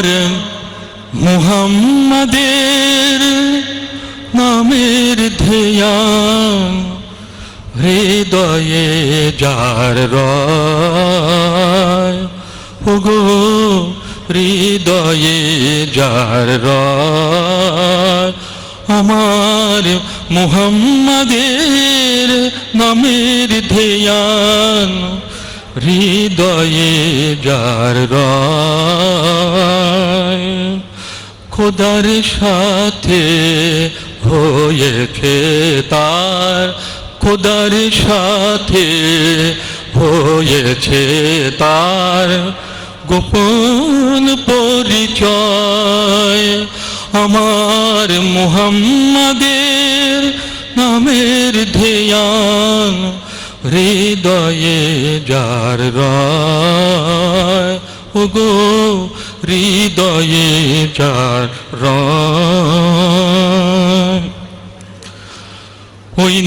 আমার মুহাম্মাদের নামের ধ্যান হৃদয়ে যার রয়, ওগো হৃদয়ে যার আমার মুহাম্মাদের নামের ধ্যান হৃদয়ে যার রয়। খোদার সাথে হয়েছে তার খোদার সাথে হয়েছে তার গোপন পরিচয় আমার মুহাম্মাদের নামের ধ্যান, হৃদয়ে যার রয় ওগো হৃদয়ে যার র। ওই